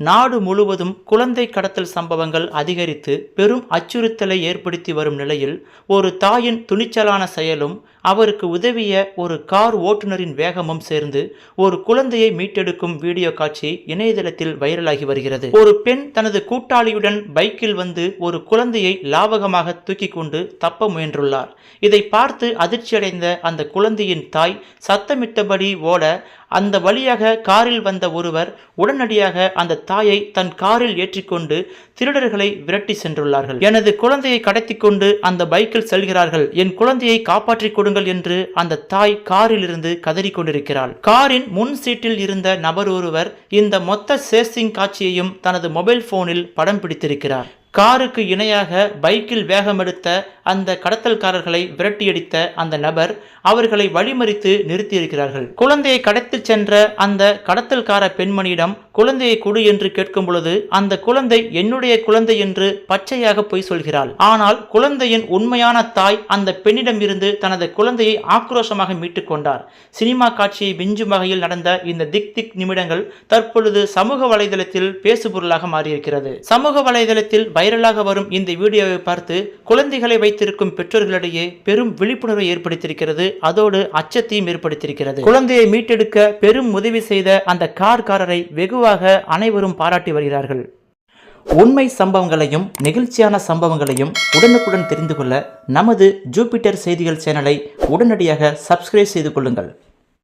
நாடு முழுவதும் குழந்தை கடத்தல் சம்பவங்கள் அதிகரித்து பெரும் அச்சுறுத்தலை ஏற்படுத்தி வரும் நிலையில் ஒரு தாயின் துணிச்சலான செயலும் அவருக்கு உதவிய ஒரு கார் ஓட்டுநரின் வேகமும் சேர்ந்து ஒரு குழந்தையை மீட்டெடுக்கும் வீடியோ காட்சி இணையதளத்தில் வைரலாகி வருகிறது. ஒரு பெண் தனது கூட்டாளியுடன் பைக்கில் வந்து ஒரு குழந்தையை லாவகமாக தூக்கி கொண்டு தப்ப முயன்றுள்ளார். இதை பார்த்து அதிர்ச்சியடைந்த அந்த குழந்தையின் தாய் சத்தமிட்டபடி ஓட அந்த வழியாக காரில் வந்த ஒருவர் உடனடியாக அந்த தாயை தன் காரில் ஏற்றிக்கொண்டு திருடர்களை விரட்டி சென்றுள்ளார்கள். எனது குழந்தையை கடத்தி கொண்டு அந்த பைக்கில் செல்கிறார்கள். என் குழந்தையை காப்பாற்றிக் கொடுங்கள் என்று அந்த தாய் காரில் இருந்து கதறிக் கொண்டிருக்கிறாள் காரின் முன் சீட்டில் இருந்த நபர் ஒருவர் இந்த மொத்த சேசிங் காட்சியையும் தனது மொபைல் போனில் படம் பிடித்திருக்கிறார். காருக்கு இணையாக பைக்கில் வேகமெடுத்த அந்த கடத்தல்காரர்களை விரட்டியடித்த அந்த நபர் அவர்களை வழிமறித்து நிறுத்தியிருக்கிறார்கள். குழந்தையை கடத்திச் சென்ற அந்த கடத்தல்கார பெண்மணியிடம் குழந்தையை கொடு என்று கேட்கும் பொழுது அந்த குழந்தை என்னுடைய குழந்தை என்று பச்சையாக பொய் சொல்கிறாள். ஆனால் குழந்தையின் உண்மையான தாய் அந்த பெண்ணிடம் இருந்து தனது குழந்தையை ஆக்ரோஷமாக மீட்டுக் கொண்டார். சினிமா காட்சியை விஞ்சும் வகையில் நடந்த இந்த திக் திக் நிமிடங்கள் தற்பொழுது சமூக வலைதளத்தில் பேசுபொருளாக மாறியிருக்கிறது. சமூக வலைதளத்தில் வைரலாக வரும் இந்த வீடியோவை பார்த்து குழந்தைகளை வைத்திருக்கும் பெற்றோர்களிடையே பெரும் விழிப்புணர்வை ஏற்படுத்தியிருக்கிறது. அதோடு அச்சத்தையும் ஏற்படுத்தியிருக்கிறது. குழந்தையை மீட்டெடுக்க பெரும் உதவி செய்த அந்த கார்காரரை வெகுவாக அனைவரும் பாராட்டி வருகிறார்கள். உண்மை சம்பவங்களையும் நெகிழ்ச்சியான சம்பவங்களையும் உடனுக்குடன் தெரிந்து கொள்ள நமது ஜூபிட்டர் செய்திகள் சேனலை உடனடியாக சப்ஸ்கிரைப் செய்து கொள்ளுங்கள்.